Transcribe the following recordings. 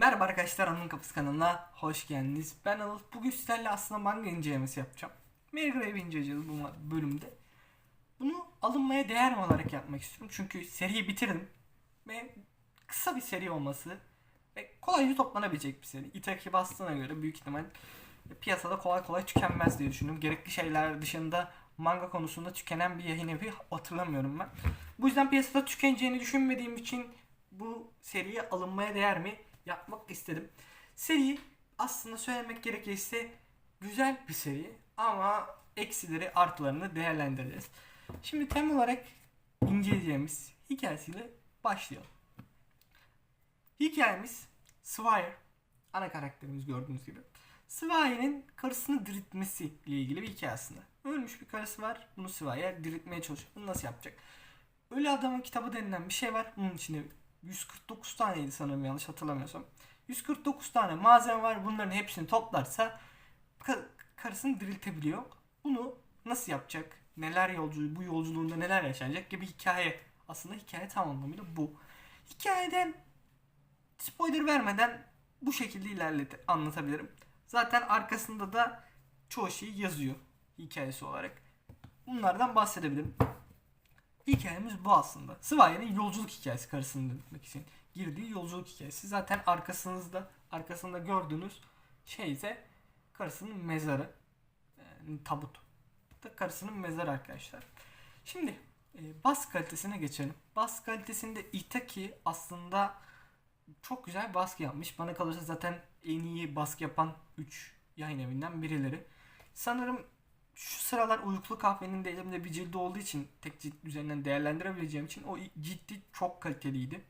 Merhaba arkadaşlar Anın Kapısı kanalına hoş geldiniz. Ben Anıl. Bugün sizlerle aslında manga incelemesi yapacağım. Marygrave inceleyeceğiz bu bölümde. Bunu alınmaya değer mi olarak yapmak istiyorum. Çünkü seriyi bitirdim. Ve kısa bir seri olması ve kolayca toplanabilecek bir seri. Itaki bastığına göre büyük ihtimal piyasada kolay kolay tükenmez diye düşünüyorum. Gerekli şeyler dışında manga konusunda tükenen bir yayın evi hatırlamıyorum ben. Bu yüzden piyasada tükeneceğini düşünmediğim için bu seriye alınmaya değer mi yapmak istedim. Seri aslında söylemek gerekirse güzel bir seri ama eksileri artılarını değerlendireceğiz. Şimdi tem olarak inceleyeceğimiz hikayesiyle başlayalım. Hikayemiz Swire, ana karakterimiz gördüğünüz gibi. Swire'nin karısını diriltmesi ile ilgili bir hikaye aslında. Ölmüş bir karısı var. Bunu Swire diriltmeye çalışıyor. Bunu nasıl yapacak? Ölü adamın kitabı denilen bir şey var. Bunun içinde 149 taneydi sanırım yanlış hatırlamıyorsam. 149 tane malzeme var. Bunların hepsini toplarsa ka- karısını diriltebiliyor. Bunu nasıl yapacak? Neler yolculuğu, bu yolculuğunda neler yaşanacak gibi hikaye. Aslında hikaye tam anlamıyla bu. Hikayeden spoiler vermeden bu şekilde ilerlete anlatabilirim. Zaten arkasında da çoğu şeyi yazıyor hikayesi olarak. Bunlardan bahsedebilirim. Hikayemiz bu aslında. Swaye'nin yolculuk hikayesi karısını dinletmek için girdiği yolculuk hikayesi. Zaten arkasınızda arkasında gördüğünüz şey ise karısının mezarı. Yani tabut. Da karısının mezarı arkadaşlar. Şimdi e, bas kalitesine geçelim. Bas kalitesinde Itaki aslında çok güzel baskı yapmış. Bana kalırsa zaten en iyi baskı yapan 3 yayın evinden birileri. Sanırım şu sıralar Uykulu Kahve'nin de elimde bir cildi olduğu için tek cilt üzerinden değerlendirebileceğim için o cildi çok kaliteliydi.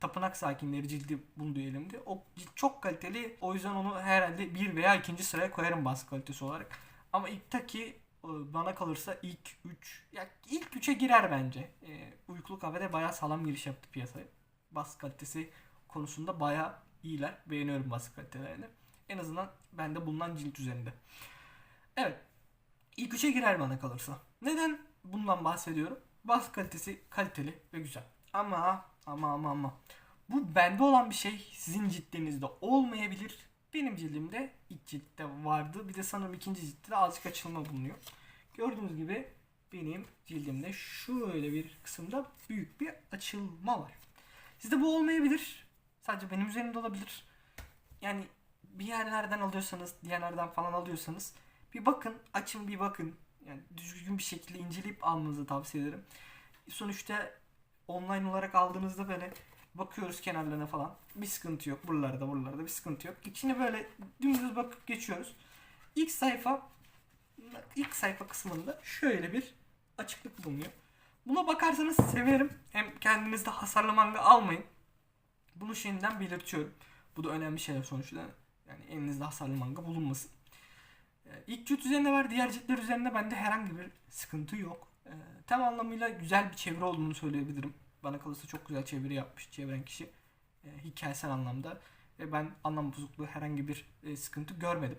Tapınak sakinleri cildi bulunduğu elimde. O cilt çok kaliteli. O yüzden onu herhalde bir veya ikinci sıraya koyarım baskı kalitesi olarak. Ama ilktaki e, bana kalırsa ilk 3 ya ilk 3'e girer bence. E, Uykulu Kahve'de bayağı sağlam giriş yaptı piyasaya. Baskı kalitesi konusunda bayağı iyiler. Beğeniyorum baskı kalitelerini. En azından bende bulunan cilt üzerinde. Evet. İlk üçe girer bana kalırsa. Neden bundan bahsediyorum? Bas kalitesi kaliteli ve güzel. Ama ama ama ama. Bu bende olan bir şey sizin cildinizde olmayabilir. Benim cildimde ilk ciltte vardı. Bir de sanırım ikinci ciltte de azıcık açılma bulunuyor. Gördüğünüz gibi benim cildimde şöyle bir kısımda büyük bir açılma var. Sizde bu olmayabilir. Sadece benim üzerimde olabilir. Yani bir yerlerden alıyorsanız, diğerlerden falan alıyorsanız bir bakın, açın bir bakın. Yani düzgün bir şekilde inceleyip almanızı tavsiye ederim. Sonuçta online olarak aldığınızda böyle bakıyoruz kenarlarına falan. Bir sıkıntı yok. Buralarda buralarda bir sıkıntı yok. İçine böyle dümdüz bakıp geçiyoruz. İlk sayfa ilk sayfa kısmında şöyle bir açıklık bulunuyor. Buna bakarsanız severim. Hem kendinizde hasarlı manga almayın. Bunu şimdiden belirtiyorum. Bu da önemli şeyler sonuçta. Yani elinizde hasarlı manga bulunmasın. İlk cilt üzerinde var. Diğer ciltler üzerinde bende herhangi bir sıkıntı yok. Ee, tam anlamıyla güzel bir çeviri olduğunu söyleyebilirim. Bana kalırsa çok güzel çeviri yapmış çeviren kişi. Ee, hikayesel anlamda. Ve ben anlam bozukluğu herhangi bir e, sıkıntı görmedim.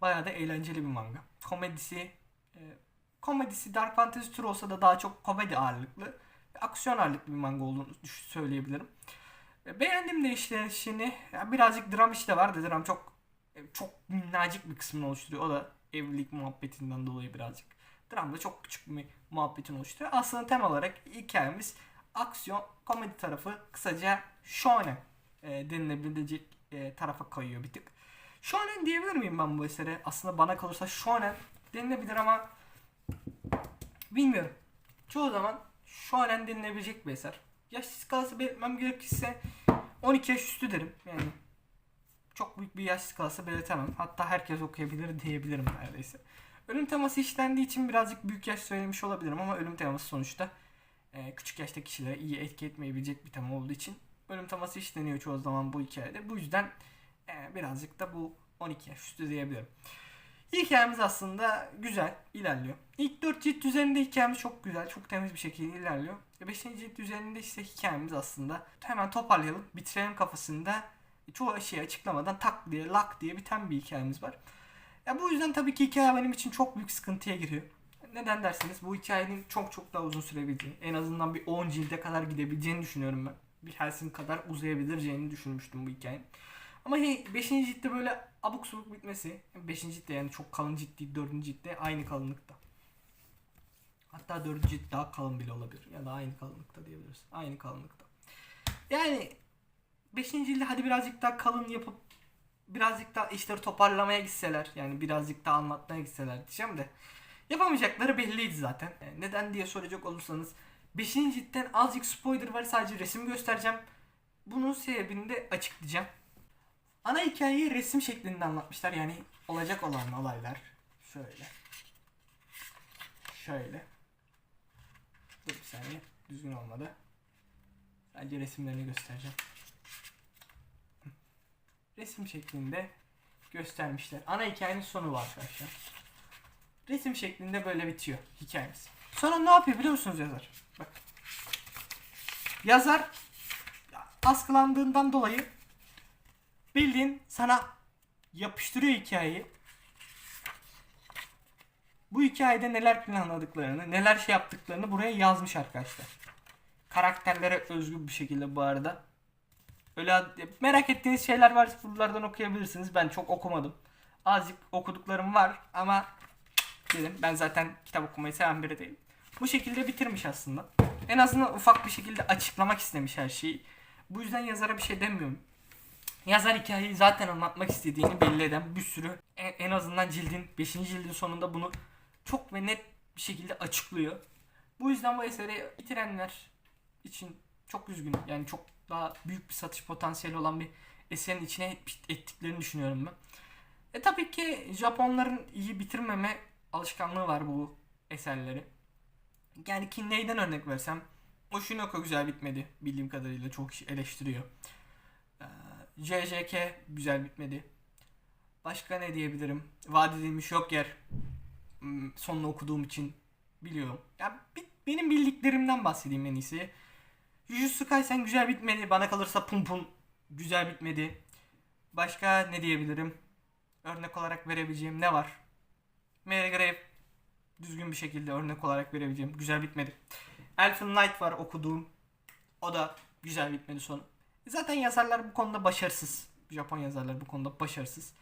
Bayağı da eğlenceli bir manga. Komedisi e, komedisi Dark Fantasy tür olsa da daha çok komedi ağırlıklı. Aksiyon ağırlıklı bir manga olduğunu söyleyebilirim. E, Beğendim de işleyişini. Ya birazcık dram işte var da dram çok e, çok minnacık bir kısmını oluşturuyor. O da evlilik muhabbetinden dolayı birazcık. Dram da çok küçük bir muhabbetin oluşturuyor. Aslında temel olarak hikayemiz aksiyon, komedi tarafı kısaca shonen e, denilebilecek e, tarafa kayıyor bir tık. Shonen diyebilir miyim ben bu esere? Aslında bana kalırsa shonen denilebilir ama bilmiyorum. Çoğu zaman shonen denilebilecek bir eser. Yaş skalası belirtmem gerekirse 12 yaş üstü derim. Yani çok büyük bir yaş skalası belirtemem. Hatta herkes okuyabilir diyebilirim neredeyse. Ölüm teması işlendiği için birazcık büyük yaş söylemiş olabilirim ama ölüm teması sonuçta e, küçük yaşta kişilere iyi etki etmeyebilecek bir tema olduğu için ölüm teması işleniyor çoğu zaman bu hikayede. Bu yüzden e, birazcık da bu 12 yaş üstü diyebilirim. Hikayemiz aslında güzel ilerliyor. İlk 4 cilt üzerinde hikayemiz çok güzel, çok temiz bir şekilde ilerliyor. 5. cilt üzerinde ise hikayemiz aslında hemen toparlayalım, bitirelim kafasında çoğu şeyi açıklamadan tak diye lak diye biten bir hikayemiz var. Ya bu yüzden tabii ki hikaye benim için çok büyük sıkıntıya giriyor. Neden derseniz bu hikayenin çok çok daha uzun sürebileceğini, en azından bir 10 cilde kadar gidebileceğini düşünüyorum ben. bir Helsing kadar uzayabileceğini düşünmüştüm bu hikayenin. Ama 5. ciltte böyle abuk subuk bitmesi. 5. ciltte yani çok kalın cilt değil 4. ciltte aynı kalınlıkta. Hatta 4. cilt daha kalın bile olabilir. Ya da aynı kalınlıkta diyebiliriz. Aynı kalınlıkta. Yani 5. cilde hadi birazcık daha kalın yapıp birazcık daha işleri toparlamaya gitseler yani birazcık daha anlatmaya gitseler diyeceğim de yapamayacakları belliydi zaten. Yani neden diye soracak olursanız 5. ciltten azıcık spoiler var sadece resim göstereceğim. Bunun sebebini de açıklayacağım. Ana hikayeyi resim şeklinde anlatmışlar yani olacak olan olaylar şöyle. Şöyle. Dur bir saniye düzgün olmadı. Sadece resimlerini göstereceğim resim şeklinde göstermişler. Ana hikayenin sonu var arkadaşlar. Resim şeklinde böyle bitiyor hikayemiz. Sonra ne yapıyor biliyor musunuz yazar? Bak. Yazar askılandığından dolayı bildiğin sana yapıştırıyor hikayeyi. Bu hikayede neler planladıklarını, neler şey yaptıklarını buraya yazmış arkadaşlar. Karakterlere özgü bir şekilde bu arada. Öyle merak ettiğiniz şeyler varsa buralardan okuyabilirsiniz. Ben çok okumadım. Azıcık okuduklarım var ama dedim ben zaten kitap okumayı seven biri değilim. Bu şekilde bitirmiş aslında. En azından ufak bir şekilde açıklamak istemiş her şeyi. Bu yüzden yazara bir şey demiyorum. Yazar hikayeyi zaten anlatmak istediğini belli eden bir sürü en, azından cildin 5. cildin sonunda bunu çok ve net bir şekilde açıklıyor. Bu yüzden bu eseri bitirenler için çok üzgünüm. Yani çok daha büyük bir satış potansiyeli olan bir eserin içine ettiklerini düşünüyorum ben. E tabii ki Japonların iyi bitirmeme alışkanlığı var bu eserleri. Yani ki neyden örnek versem Oshinoko güzel bitmedi bildiğim kadarıyla çok kişi eleştiriyor. Ee, JJK güzel bitmedi. Başka ne diyebilirim? Vaat edilmiş yok yer. Sonunu okuduğum için biliyorum. Ya benim bildiklerimden bahsedeyim en iyisi. Jujutsu Kaisen güzel bitmedi. Bana kalırsa Pum Pum güzel bitmedi. Başka ne diyebilirim? Örnek olarak verebileceğim ne var? Mary düzgün bir şekilde örnek olarak verebileceğim. Güzel bitmedi. Elfen Light var okuduğum. O da güzel bitmedi sonu. Zaten yazarlar bu konuda başarısız. Japon yazarlar bu konuda başarısız.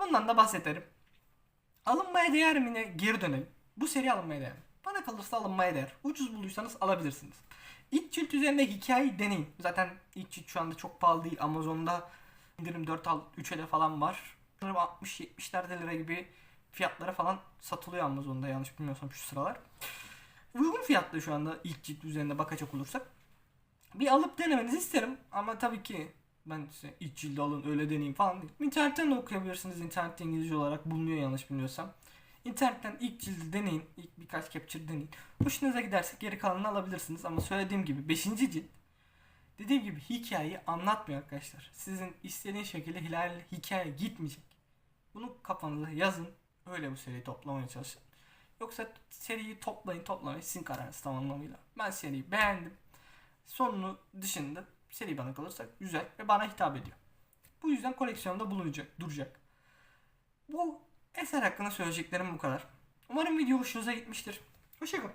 Bundan da bahsederim. Alınmaya değer mi ne? Geri dönelim. Bu seri alınmaya değer mi? Kalırsa alınmaya değer. Ucuz bulduysanız alabilirsiniz. İlk cilt üzerinde hikayeyi deneyin. Zaten ilk cilt şu anda çok pahalı değil. Amazon'da indirim 4 al 3'e de falan var. Sanırım 60-70'lerde lira gibi fiyatlara falan satılıyor Amazon'da yanlış bilmiyorsam şu sıralar. Uygun fiyatlı şu anda ilk cilt üzerinde bakacak olursak. Bir alıp denemenizi isterim ama tabii ki ben size ilk cildi alın öyle deneyeyim falan değil. İnternetten de okuyabilirsiniz. İnternette İngilizce olarak bulunuyor yanlış bilmiyorsam. İnternetten ilk cildi deneyin. ilk birkaç capture deneyin. Hoşunuza giderse geri kalanını alabilirsiniz. Ama söylediğim gibi 5. cilt dediğim gibi hikayeyi anlatmıyor arkadaşlar. Sizin istediğiniz şekilde hilal hikaye gitmeyecek. Bunu kafanıza yazın. Öyle bu seriyi toplamaya çalışın. Yoksa seriyi toplayın toplamayın sizin kararınız tam anlamıyla. Ben seriyi beğendim. Sonunu dışında seri bana kalırsa güzel ve bana hitap ediyor. Bu yüzden koleksiyonda bulunacak, duracak. Bu Eser hakkında söyleyeceklerim bu kadar. Umarım video hoşunuza gitmiştir. Hoşçakalın.